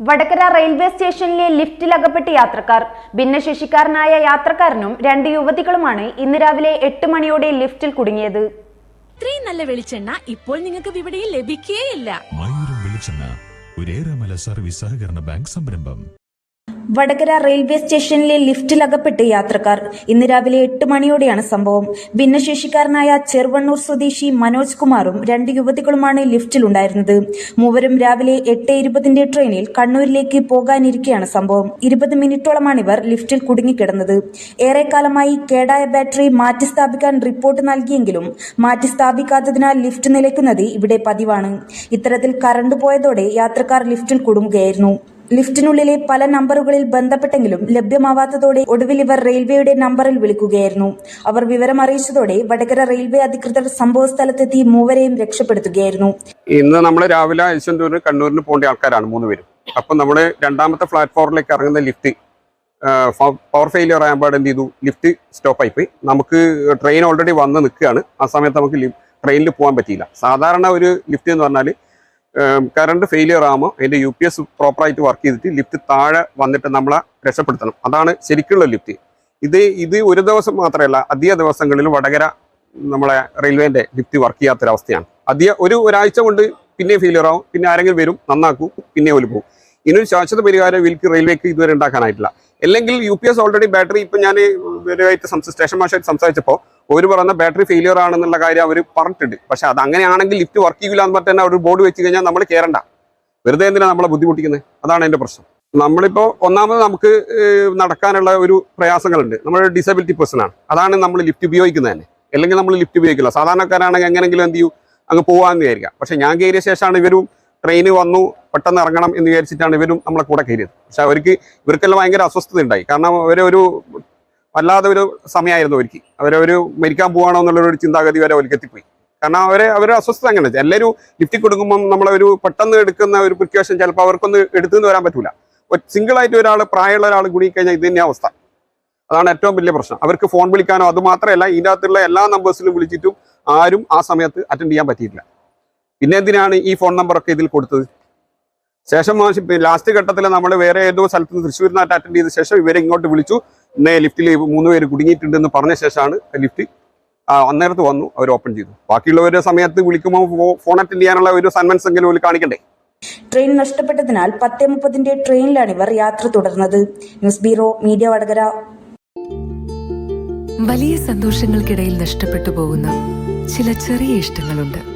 Vadakara railway സ്റ്റേഷനിലെ ലിഫ്റ്റിൽ അകപ്പെട്ട യാത്രക്കാർ. ഭിന്നശേഷിക്കാരനായ യാത്രക്കാരനും രണ്ട് യുവതികളുമാണ് ഇന്ന് രാവിലെ എട്ട് മണിയോടെ ലിഫ്റ്റിൽ കുടുങ്ങിയത്. ഇത്രയും നല്ല വെളിച്ചെണ്ണ ഇപ്പോൾ നിങ്ങൾക്ക് വിപണിയിൽ ലഭിക്കുകയില്ല മയൂരം വെളിച്ചെണ്ണ ഒരേറെമല സർവീസ് സഹകരണ ബാങ്ക് സംരംഭം. വടകര റെയിൽവേ സ്റ്റേഷനിലെ ലിഫ്റ്റിൽ അകപ്പെട്ട് യാത്രക്കാർ ഇന്ന് രാവിലെ എട്ട് മണിയോടെയാണ് സംഭവം. ഭിന്നശേഷിക്കാരനായ ചെറുവണ്ണൂർ സ്വദേശി മനോജ് കുമാറും രണ്ട് യുവതികളുമാണ് ലിഫ്റ്റിലുണ്ടായിരുന്നത്. മൂവരും രാവിലെ എട്ട് ഇരുപതിന്റെ ട്രെയിനിൽ കണ്ണൂരിലേക്ക് പോകാനിരിക്കെയാണ് സംഭവം. ഇരുപത് മിനിറ്റോളമാണ് ഇവർ ലിഫ്റ്റിൽ കുടുങ്ങിക്കിടന്നത്. ഏറെക്കാലമായി കേടായ ബാറ്ററി മാറ്റി സ്ഥാപിക്കാൻ റിപ്പോർട്ട് നൽകിയെങ്കിലും മാറ്റി സ്ഥാപിക്കാത്തതിനാൽ ലിഫ്റ്റ് നിലയ്ക്കുന്നത് ഇവിടെ പതിവാണ്. ഇത്തരത്തിൽ കറണ്ട് പോയതോടെ യാത്രക്കാർ ലിഫ്റ്റിൽ കുടുങ്ങുകയായിരുന്നു. ലിഫ്റ്റിനുള്ളിലെ പല നമ്പറുകളിൽ ബന്ധപ്പെട്ടെങ്കിലും ലഭ്യമാവാത്തതോടെ ഒടുവിൽ ഇവർ റെയിൽവേയുടെ നമ്പറിൽ വിളിക്കുകയായിരുന്നു. അവർ വിവരം അറിയിച്ചതോടെ വടകര റെയിൽവേ അധികൃതർ സംഭവസ്ഥലത്തെത്തി മൂവരെയും രക്ഷപ്പെടുത്തുകയായിരുന്നു. ഇന്ന് നമ്മൾ രാവിലെ യശ്വന്തൂരിന് കണ്ണൂരിന് പോകേണ്ട ആൾക്കാരാണ് മൂന്ന് പേരും. അപ്പം നമ്മൾ രണ്ടാമത്തെ പ്ലാറ്റ്ഫോമിലേക്ക് ഇറങ്ങുന്ന ലിഫ്റ്റ് പവർ ഫെയിലിയർ ആയപ്പോൾ എന്ത് ചെയ്തു? ലിഫ്റ്റ് സ്റ്റോപ്പ് പോയി നമുക്ക് ട്രെയിൻ ഓൾറെഡി വന്ന് നിൽക്കുകയാണ്. ആ സമയത്ത് നമുക്ക് ട്രെയിനിൽ പോകാൻ പറ്റിയില്ല. സാധാരണ ഒരു ലിഫ്റ്റ് എന്ന് പറഞ്ഞാൽ കറണ്ട് ഫെയിലിയർ ആകുമ്പോൾ അതിന്റെ യു പി എസ് പ്രോപ്പറായിട്ട് വർക്ക് ചെയ്തിട്ട് ലിഫ്റ്റ് താഴെ വന്നിട്ട് നമ്മളെ രക്ഷപ്പെടുത്തണം. അതാണ് ശരിക്കുള്ള ലിഫ്റ്റ് ഇത് ഇത് ഒരു ദിവസം മാത്രമല്ല അധിക ദിവസങ്ങളിൽ വടകര നമ്മളെ റെയിൽവേന്റെ ലിഫ്റ്റ് വർക്ക് ചെയ്യാത്തൊരവസ്ഥയാണ്. അധിക ഒരു ഒരാഴ്ച കൊണ്ട് പിന്നെ ഫെയിലിയർ ആവും പിന്നെ ആരെങ്കിലും വരും നന്നാക്കും പിന്നെ ഒരു പോകും. ഒരു ശാശ്വത പരിഹാരം വിൽക്ക് റെയിൽവേക്ക് ഇതുവരെ ഉണ്ടാക്കാനായിട്ടില്ല. അല്ലെങ്കിൽ U P S already battery ഇപ്പം ഞാൻ ഇവരുമായിട്ട് സ്റ്റേഷൻ മാഷായിട്ട് സംസാരിച്ചപ്പോൾ അവർ പറഞ്ഞ ബാറ്ററി ഫെയിലിയർ ആണെന്നുള്ള കാര്യം അവർ പറഞ്ഞിട്ടുണ്ട്. പക്ഷേ അത് അങ്ങനെയാണെങ്കിൽ ലിഫ്റ്റ് വർക്ക് ചെയ്യില്ല എന്ന് പറഞ്ഞാൽ അവർ ബോർഡ് വെച്ച് കഴിഞ്ഞാൽ നമ്മൾ കയറണ്ട വെറുതെ എന്തിനാണ് നമ്മളെ ബുദ്ധിമുട്ടിക്കുന്നത് അതാണ് എന്റെ പ്രശ്നം. നമ്മളിപ്പോൾ ഒന്നാമത് നമുക്ക് നടക്കാനുള്ള ഒരു പ്രയാസങ്ങളുണ്ട്. നമ്മൾ ഡിസബിലിറ്റി പേഴ്സൺ ആണ്. അതാണ് നമ്മൾ ലിഫ്റ്റ് ഉപയോഗിക്കുന്നത് തന്നെ. അല്ലെങ്കിൽ നമ്മൾ ലിഫ്റ്റ് ഉപയോഗിക്കില്ല. സാധാരണക്കാരാണെങ്കിൽ എങ്ങനെങ്കിലും എന്ത് ചെയ്യും? അങ്ങ് പോകാമെന്ന് വിചാരിക്കാം. പക്ഷേ ഞാൻ കയറിയ ശേഷമാണ് ഇവരും ട്രെയിന് വന്നു പെട്ടെന്ന് ഇറങ്ങണം എന്ന് വിചാരിച്ചിട്ടാണ് ഇവരും നമ്മളെ കൂടെ കയറിയത്. പക്ഷെ അവർക്ക് ഇവർക്കെല്ലാം ഭയങ്കര അസ്വസ്ഥത ഉണ്ടായി. കാരണം അവരൊരു വല്ലാതെ ഒരു സമയമായിരുന്നു അവർക്ക്. അവരൊരു മരിക്കാൻ പോവാണോ എന്നുള്ളൊരു ചിന്താഗതി വരെ അവർക്ക് എത്തിപ്പോയി. കാരണം അവരെ അവരെ അസ്വസ്ഥത അങ്ങനെ. എല്ലാവരും ലിഫ്റ്റിൽ കൊടുക്കുമ്പം നമ്മളൊരു പെട്ടെന്ന് എടുക്കുന്ന ഒരു പ്രിക്കോഷൻ ചിലപ്പോൾ അവർക്കൊന്ന് എടുത്തുനിന്ന് വരാൻ പറ്റൂല. സിംഗിൾ ആയിട്ട് ഒരാൾ പ്രായമുള്ള ഒരാൾ കൂടി കഴിഞ്ഞാൽ ഇത് തന്നെ അവസ്ഥ. അതാണ് ഏറ്റവും വലിയ പ്രശ്നം. അവർക്ക് ഫോൺ വിളിക്കാനോ അത് മാത്രമല്ല ഇതിന്റെ അകത്തുള്ള എല്ലാ നമ്പേഴ്സിലും വിളിച്ചിട്ടും ആരും ആ സമയത്ത് അറ്റൻഡ് ചെയ്യാൻ പറ്റിയിട്ടില്ല. പിന്നെ എന്തിനാണ് ഈ ഫോൺ നമ്പറൊക്കെ ഇതിൽ കൊടുത്തത്? ശേഷം ലാസ്റ്റ് ഘട്ടത്തിൽ നമ്മൾ വേറെ ഏതോ സ്ഥലത്ത് നിന്ന് തൃശ്ശൂരിൽ നിന്ന് അറ്റൻഡ് ചെയ്ത ശേഷം ഇവരെ ഇങ്ങോട്ട് വിളിച്ചു. ഇന്നേ ലിഫ്റ്റിൽ മൂന്ന് പേര് കുടുങ്ങിയിട്ടുണ്ടെന്ന് പറഞ്ഞ ശേഷമാണ് ലിഫ്റ്റ് അന്നേരത്ത് വന്നു അവർ ഓപ്പൺ ചെയ്തു. ബാക്കിയുള്ളവരുടെ സമയത്ത് വിളിക്കുമ്പോൾ ഫോൺ അറ്റൻഡ് ചെയ്യാനുള്ള ഒരു സന്മൻസ് എങ്കിലും ഒരു കാണിക്കണ്ടേ? ട്രെയിൻ നഷ്ടപ്പെട്ടതിനാൽ പത്തേ മുപ്പതിന്റെ ട്രെയിനിലാണ് ഇവർ യാത്ര തുടർന്നത്. News bureau media Vadakara. വലിയ സന്തോഷങ്ങൾക്കിടയിൽ നഷ്ടപ്പെട്ടു പോകുന്ന ചില ചെറിയ ഇഷ്ടങ്ങളുണ്ട്.